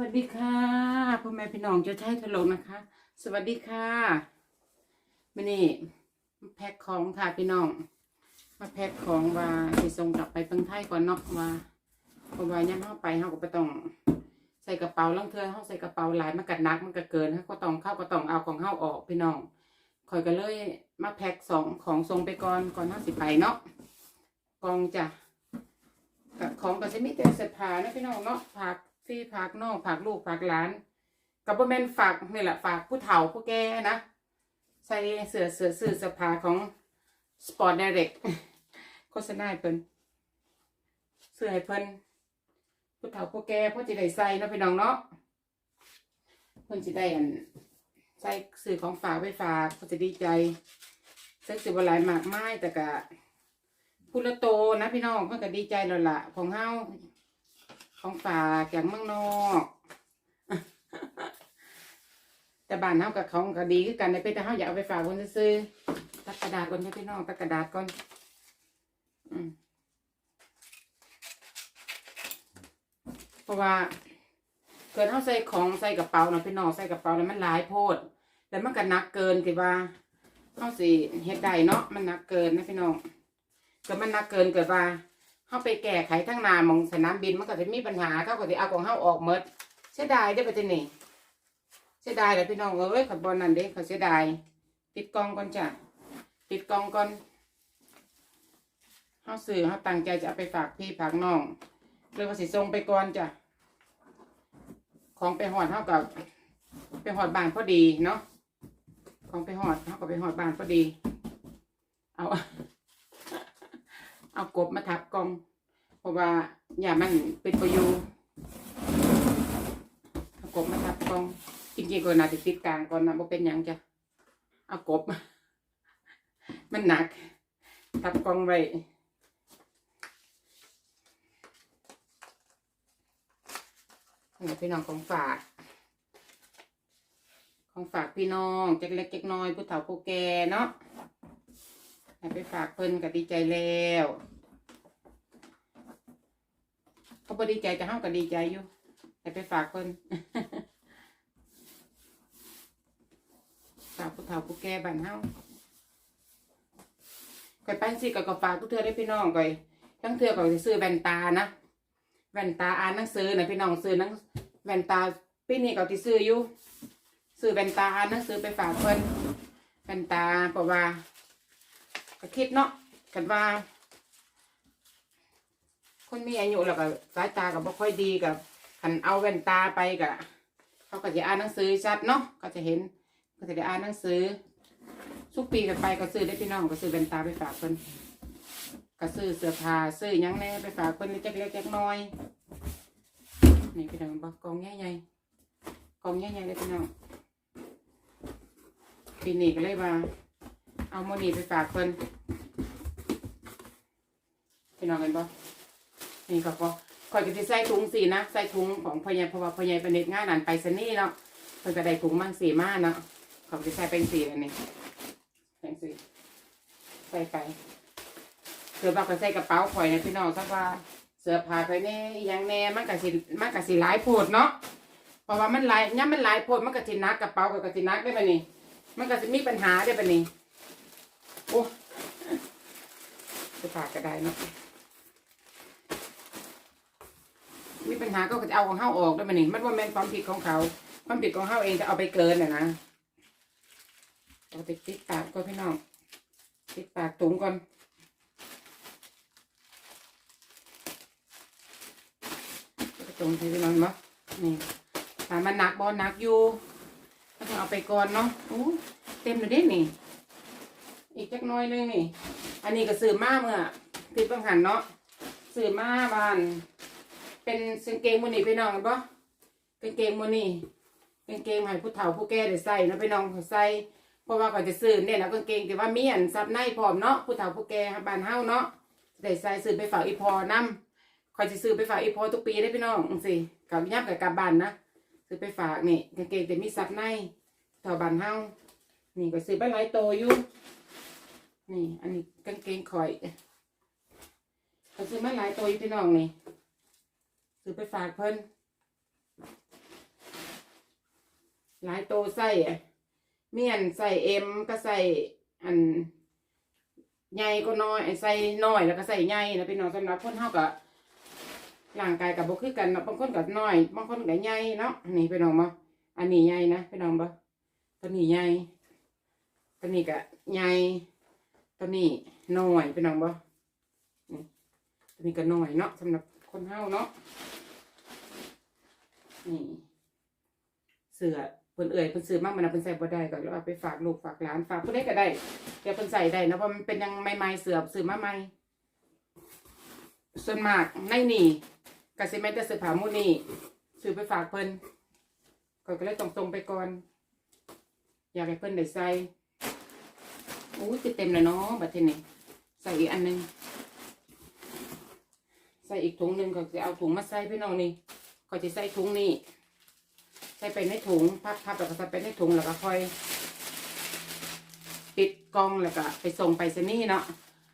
วัสดีค่ะพ่อแม่พี่น้องเจ้าชายทะลงนะคะ สวัสดีค่ะมื่อนี้มาแพ็คของค่ะพี่น้อง มาแพ็คของว่าสิส่งกลับไปเมืองไทยก่อนเนาะว่าเพราะว่าย่ำเข้าไปเขาก็ไปต้องใส่กระเป๋าลังเทือเขาใส่กระเป๋าหลายมันกัดนักมันก็เกินเขาก็ต้องเข้าก็ต้องเอาของเข้าออกพี่น้องคอยก็เลยมาแพ็คสองของส่งไปก่อนก่อนห้าสิไปเนาะกองจ้ะก็ของก็จะมีแต่เสื้อผ้านะพี่น้องเนาะผัก ที่ผักน้องผักลูกผักหลานกับบ่แม่นฝากนี่แหละฝากผู้เฒ่าผู้แก่นะใส่เสื้อเสื้อซื้อเสื้อผ้าของ Sport Direct โฆษณาเพิ่นเสื้อให้เพิ่นผู้เฒ่าผู้แก่เพิ่นสิได้ใส่เนาะพี่น้องเนาะเพิ่นสิได้อันใส่ซื้อของฝากไปฝากเพิ่นจะดีใจซึ่งสิบ่หลายมากมายแต่ก็พูละโตนะพี่น้องเพื่นก็ดีใจแล้วล่ะของเฮา ของฝากอย่างเมืองนอกแต่บ้านเฮากับของก็ดีคือกันในเป็นแต่เฮาอยากเอาไปฝากคนซื้อตักกระดาษก่อนนะพี่น้องตักกระดาษก่อนอืมเพราะว่าเกิดเฮาใส่ของใส่กระเป๋าเนาะพี่น้องใส่กระเป๋าแล้วมันหลายโพดแล้วมันก็หนักเกินที่ว่าเฮาสิเฮ็ดได้เนาะมันหนักเกินนะพี่น้องก็มันหนักเกินเกิดว่า เข้าไปแก้ไขทั้งนามองสนามบินมันก็จะมีปัญหาเขาก็จะเอาของเขาออกหมดเสียดายได้ปะเจนี่เสียดายเลยพี่น้องเอ้ยขับบอลนั่นเด้เขาเสียดายปิดกองก่อนจ้ะปิดกองก่อนเขาสื่อเขาตั้งใจจะเอาไปฝากพี่ฝากน้องเลยว่าสิส่งไปก่อนจ้ะของไปหอดเท่ากับไปหอดบานพอดีเนาะของไปหอดเท่ากับไปหอดบานพอดี เอา เอากบมาทับกอง เพราะว่าอย่ามันเป็นประโยชน์เอากบมาทับกองจริงๆก็น่าจะติดกลางก่อนนะบ่เป็นยังจ้ะเอากบ มันหนัก ทับกองไว้นี่พี่น้องของฝาก ของฝากพี่น้องเจ็กเล็กเจ็กน้อยผู้เฒ่าผู้แก่เนาะไปฝากเพิ่นก็ดีใจแล้ว เขาบ่ดีใจแต่เฮาก็ดีใจอยู่ให้ไปฝากเพิ่นฝากผู้เฒ่าผู้แก่บ้านเฮาก่อยไปสิก็ก็ฝากทุกเทื่อได้พี่น้องก่อยทั้งเทื่อก็สิซื้อแว่นตานะแว่นตาอ่านหนังสือนะพี่น้องซื้อหนังแว่นตาปีนี้ก็สิซื้ออยู่ซื้อแว่นตาอ่านหนังสือไปฝากเพิ่นแว่นตาเพราะว่าก็คิดเนาะกันว่า คนมีอายุแล้วก็สายตาก็บ่ค่อยดีกับคันเอาแว่นตาไปก็เขาก็จะอ่านหนังสือชัดเนาะก็จะเห็นก็จะได้อ่านหนังสือทุกปีกันไปก็ซื้อได้พี่น้องก็ซื้อแว่นตาไปฝากเพิ่นก็ซื้อเสื้อผ้าซื้อยังแน่ไปฝากเพิ่นเล็กเล็กน้อยนี่พี่น้องบอกกองใหญ่ๆกองใหญ่ๆเลยพี่น้องปีนี้ก็เลยว่าเอาโมนีไปฝากเพิ่นพี่น้องกันป นี่ก็พอคอยก็จะใส่ถุงสีนะใส่ถุงของพญายเพราะว่าพญายเป็นเด็กง่ายนันไปสนี่เนาะเพิ่นก็ได้ถุงมันสีมาเนาะเขาจะใส่เป็นสีอันนี้เป็นสีใส่ไปเสือบักก็ใส่กระเป๋าข่อยนะพี่น้องสักว่าเสื้อผ้าข่อยแน่ยังแน่มันก็สิมันก็สิหลายโพดเนาะเพราะว่ามันหลายย่ำมันหลายโพดมันก็สินักกระเป๋าก็ก็สินักได้ปะนี่มันก็จะมีปัญหาได้ปะนี่โอ้จะฝากก็ได้เนาะ มีปัญหาก็จะเอาของเฮาออกได้ไหมนี่มันว่าแม่นความผิดของเขา ความผิดของเฮาเองจะเอาไปเกินน่ะนะเอาไปติดปากก่อนพี่น้องติดปากถุงก่อนตรงที่พี่น้องเนาะนี่ถามมันหนักบอลหนักอยู่ก็ต้องเอาไปก่อนเนาะอ้เต็มเลยเด้นี่ อีกจักน้อยนึงนี่ อันนี้ก็ซื้อมาเมื่อติดบังหันเนาะซื้อมาบาน เป็นกางเกงมูนี่พี่น้องเห็นปะกางเกงมูนี่กางเกงให้ผู้เฒ่าผู้แก่ได้ใส่เนาะพี่น้องใส่เพราะว่าก็จะซื้อเนี่ยนะกางเกงแต่ว่ามีอันซับในพร้อมเนาะผู้เฒ่าผู้แก่บ้านเฮาเนาะได้ใส่ซื้อไปฝากอีพอนํคอยจะซื้อไปฝากอีพอทุกปีได้พี่น้องจังซี่กับย่ำกับกลับบ้านนะซื้อไปฝากนี่กางเกงแต่มีซับในแถวบ้านเฮานี่ก็ซื้อไปหลายโตอยู่นี่ อันนี้กางเกงข่อยเขาซื้อมาหลายตัวอยู่พี่น้องนี่ ซื้อไปฝากเพิ่นหลายโตใส่เมียนใส่เอ็มก็ใส่อันใหญ่ก็น้อยใส่น้อยแล้วก็ใส่ใหญ่นะพี่น้องสำหรับคนเฮาก็ร่างกายกับบ่คือกันเนาะบางคนก็น้อยบางคนก็ใหญ่เนาะนี่พี่น้องบ่อันนี้ใหญ่นะพี่น้องบ่ตัวนี้ใหญ่ตัวนี้ก็ใหญ่ตัวนี้น้อยพี่น้องบ่ตัวนี้ก็น้อยเนาะสำหรับ คนเฮาเนาะนี่เสือเพิ่นเอ่ยเพิ่นซื้อมากมันนะเพิ่นใส่บ่ได้ก็เลยเอาไปฝากลูกฝากหลานฝากผู้ใดก็ได้เดี๋ยวเพิ่นใส่ได้นะเพราะมันเป็นยังใหม่ๆเสือซื้อมาใหม่ส่วนมากในนี่ก็สิแม่นแต่เสื้อผ้ามูนี่ซื้อไปฝากเพิ่นก็ก็เลยตรงๆไปก่อน อยากให้เพิ่นได้ใส่อู้ยสิเต็มแล้วเนาะบัดทีนี้ใส่อีกอันนึง ใส่อีกถุงหนึงก็จะเอาถุงมาใส่พี่น้องนี่ก็จะใส่ถุงนี้ใส่ไปในถุงพับพับแล้วก็ใส่ไปในถุงแล้วก็ค่อย ปิดกล่องแล้วก็ไปส่งไปสนีย์เนาะ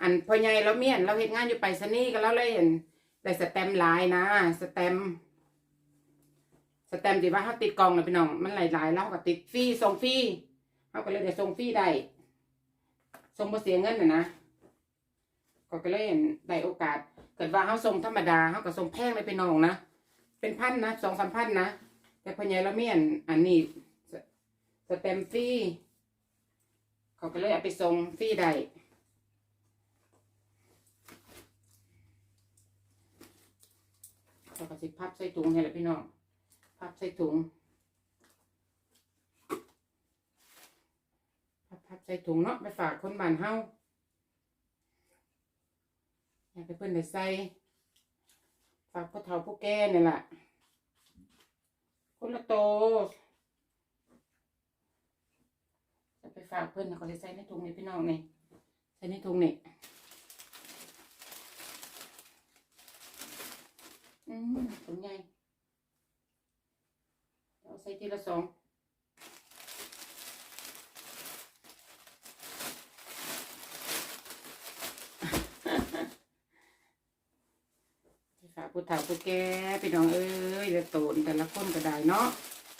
อันพ่อใหญ่เราเมียนเราเฮ็ดงานอยู่ไปสนีย์ก็เราเลยเห็นได้สแตมหลายนะสแตมสแตมป์ที่ว่าเขาติดกล่องนะพี่น้องมันหลายๆแล้วก็ติดฟรีส่งฟรีเขาก็เลยได้ส่งฟรีได้ส่งบ่เสียเงินนะนะก็ก็เลยเห็นได้โอกาส เกิดว่าเขาส่งธรรมดาเขาก็ส่งแพงเลยพี่น้องนะ เป็นพันนะสองสามพันนะ แต่พ่อใหญ่ละเมียนอันนี้สเต็มฟรีเขาก็เลยเอาไปส่งฟรีได้เขาก็สิพับใส่ถุงให้ละพี่น้อง พับใส่ถุง พับพับใส่ถุงเนาะไปฝากคนบ้านเฮา อยากให้เพิ่นได้ใส่ฝากพ่อเฒ่าผู้แก่นี่แหละคนละโตจะไปฝากเพื่อนเขาจะใส่ในถุงนี่พี่น้องนี่ใส่ในถุงนี่อืมถุงใหญ่เอาใส่ทีละสองไปฝาก ผู้เฒ่าผู้แก่พี่น้องเอ้ยแต่โตนแต่ละคนก็ได้เนาะ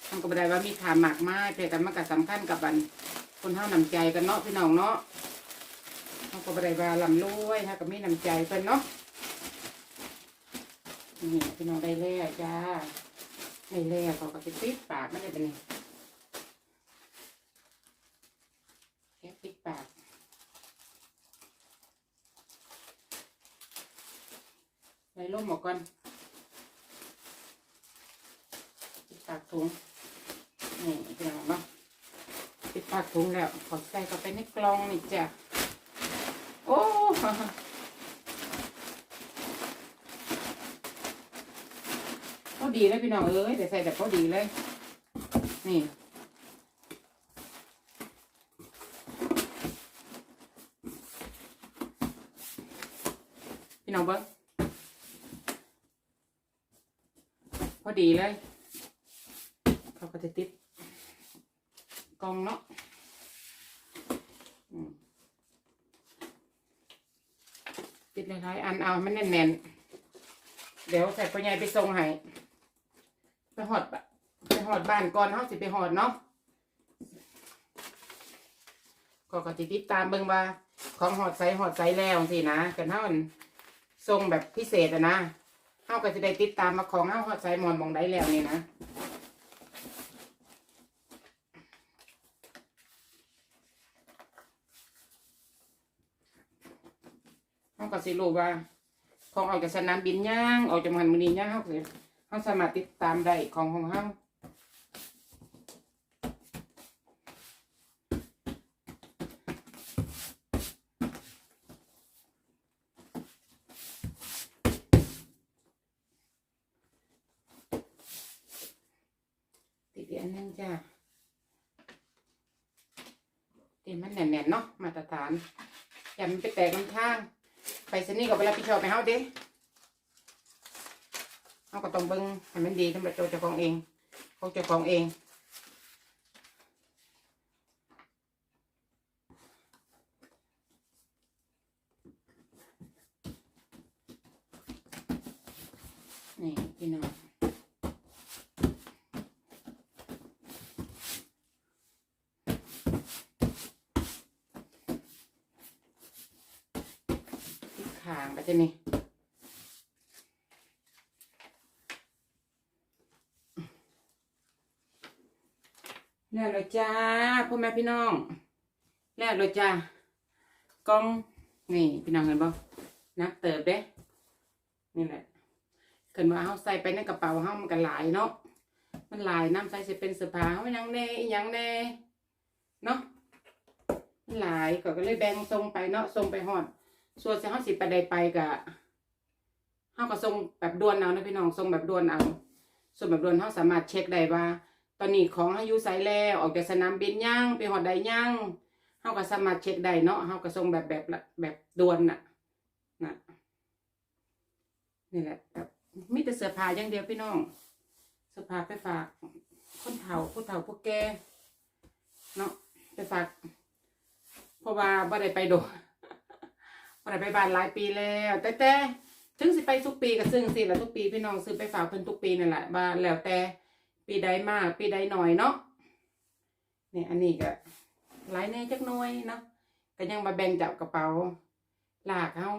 ทำก็บ่ได้ว่ามีถามหมากไม้แต่กันมันก็สำคัญกับบันคนเฮานำใจกันเนาะพี่น้องเนาะทำก็บ่ได้ว่าลำรวยฮะก็มีน้ำใจเพิ่นเนาะนี่พี่น้องได้แล้วจ้าได้แล้วเขาก็สิปิดปากมันได้เป็นนี่แค่ปิดปากใส่ล่มหม อกก่อนปากถุงนี่พี่น้องเนาะปิดปากถุงแล้วขอใส่เข้าไปในกล่องนี่จ้ะโอ้พอดีเลยพี่น้องเอ้ยแต่ใส่แต่พอดีเลย นี่พี่น้องเบิ้งพอ ดีเลย เขาก็จะติดกองเนาะติดหลายๆอันเอามันแน่นๆ เดี๋ยวใส่ปัญญาไปส่งให้ไปหอดไปหอดบ้านก่อนเขาสิไปหอดเนาะก็ก็ติดติดตามเบิ่งว่า ของหอดใส่หอดใส่แล้วสินะกันเท่ามันส่งแบบพิเศษอะนะ เขาก็จะได้ติดตามมาของเขาหอดใส่มอนมองได้แล้วนี่นะเขาก็สิรู้ว่าของออกจากสนามบินย่างออกจากมันมือนีย่างเขาก็สิเขาสามารถติดตามได้ของของเขาติดอีกอั นนึงจ้ะติดมันแน่นๆเนาะมาตรฐาน อย่ามันไปแตกลำข้าง ไปสนี่ก็ไปรับผิดชอบไปเฮาเด้เฮาก็ต้องเบิ่งให้มันดีสำหรับตัวเจ้าของเองของเจ้าของเองนี่พี่น้องางไปจะนี่แล้วเลยจ้าพ่อแม่พี่น้อง แล้วเลยจ้ากล้องนี่พี่น้องเห็นบ่นักเติบเด้ นี่แหละเกินว่าเฮาใส่ไปในกระเป๋าเฮามันก็หลายเนาะมันหลายน้ำใส่สิเป็นเสื้อผ้าเฮายังแน่ยังแน่เนาะมันหลายก็ก็เลยแบ่งทรงไปเนาะทรงไปฮอด ส่วนสิเฮาสิไปใดไปก็เฮาก็ส่งแบบด่วนเอานะพี่น้องส่งแบบด่วนเอาส่วนแบบด่วนเฮาสามารถเช็คได้ว่า ตอนนี้ของเฮาอยู่ไสแล้วออกจากสนามบินยังไปฮอดใดยังเฮาก็สามารถเช็คได้เนาะเฮาก็ส่งแบบแบบแบบด่วนน่ะน่ะนี่แหละแบบมีแต่เสื้อผ้าอย่างเดียวพี่น้องเสื้อผ้าไปฝากคนเฒ่าผู้เฒ่าผู้แก่เนาะไปฝากเพราะว่าบ่ได้ไปโดน บ่ได้ไปบ้านหลายปีแล้ว แต่แต่ถึงสิไปทุกปีก็ซึ่งสิละทุกปีพี่น้องซื้อไปฝากเพิ่นทุกปีนั่นแหละบ้านแล้วแต่ปีใดมากปีใดหน่อยเนาะเนี่ยอันนี้ก็หลายแน่จักน่อยเนาะก็ยังมาแบ่งจับกระเป๋าลากเฮา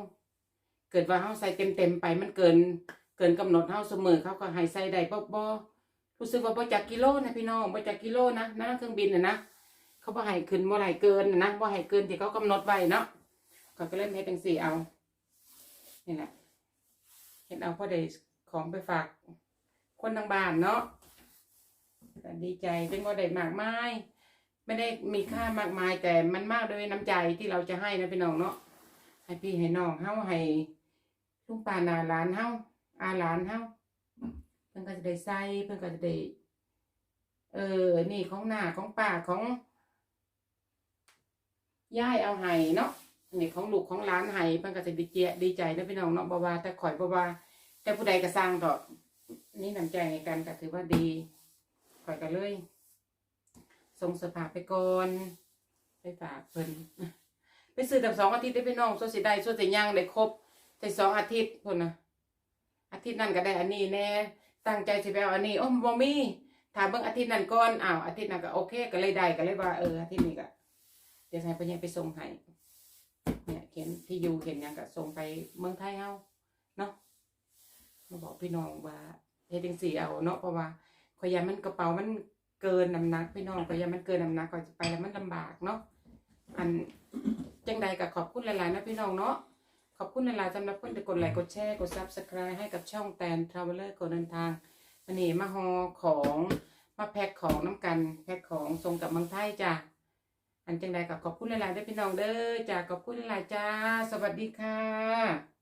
เกิดว่าเฮาใส่เต็มๆไปมันเกิน เกินกำหนดเฮาเสมอเขาก็ให้ใส่ได้บ่บ่รู้สึกว่าบ่จักกิโลนะพี่น้องบ่จักกิโลนะนั่งเครื่องบินน่ะนะเขาบ่ให้ขึ้นบ่ให้เกินน่ะนะบ่ให้เกินที่เขากำหนดไว้เนาะ ก็ก็เล่นให้จังสี่เอา นี่แหละเห็นเอาพ่อได้ของไปฝาก คนทางบ้านเนาะดีใจถึงว่าได้มากมายไม่ได้มีค่ามากมายแต่มันมากด้วยน้ำใจที่เราจะให้นะพี่น้องเนาะให้พี่ให้น้องเฮาให้ลุงป้านาหลานเฮาอาหลานเฮาเพิ่นก็จะได้ใส่เพิ่นก็จะได้เออ นี่ของหน้าของป้าของย่ายเอาให้เนาะ นี่ของลูกของหล้านให้เพิ่นก็จะดีเจดีใจนะพี่น้องเนาะบ่ว่าแต่ข่อยบ่ว่าแต่ผู้ใดก็สร้างดอกนี่น้ำใจในกันก็ถือว่าดีข่อยก็เลยส่งสภาไปก่อนไปฝากเพิ่นไปซื้อแต่สองอาทิตย์ได้พี่น้องส่วนสิได้ส่วนสิย่างได้ครบแต่สองอาทิตย์พุ่นนะอาทิตย์นั้นก็ได้อันนี้แน่ตั้งใจสิไปเอาอันนี้โอ้บ่มีถ้าเบิ่งอาทิตย์นั้นก่อนอ้าวอาทิตย์นั้นก็โอเค ก็เลยได้ก็เลยว่าเอออาทิตย์นี้ก็เดี๋ยวให้พ่อใหญ่ไปส่งให้ เนี่ยเขียนที่อยู่เขียนหยังก็ส่งไปเมืองไทยเฮาเนาะมาบอกพี่น้องว่าเฮ็ดจังซี่เอาเนาะเพราะว่าขอยยามันกระเป๋ามันเกินน้ำหนักพี่น้องขอยยามันเกินน้ำหนักก็จะไปแล้วมันลำบากเนาะอันจังใดก็ขอบคุณหลายๆนะพี่น้องเนาะขอบคุณหลายๆสำหรับคนที่กดไลค์กดแชร์กด Subscribe ให้กับช่องแตนทราเวลเลอร์กดเดินทางวันนี้มาฮอของมาแพ็คของน้ำกันแพ็คของส่งกลับเมืองไทยจ้ะ อันจังใดกับขอบคุณหลายๆได้พี่น้องเด้อจ้าขอบคุณหลายๆจ้า สวัสดีค่ะ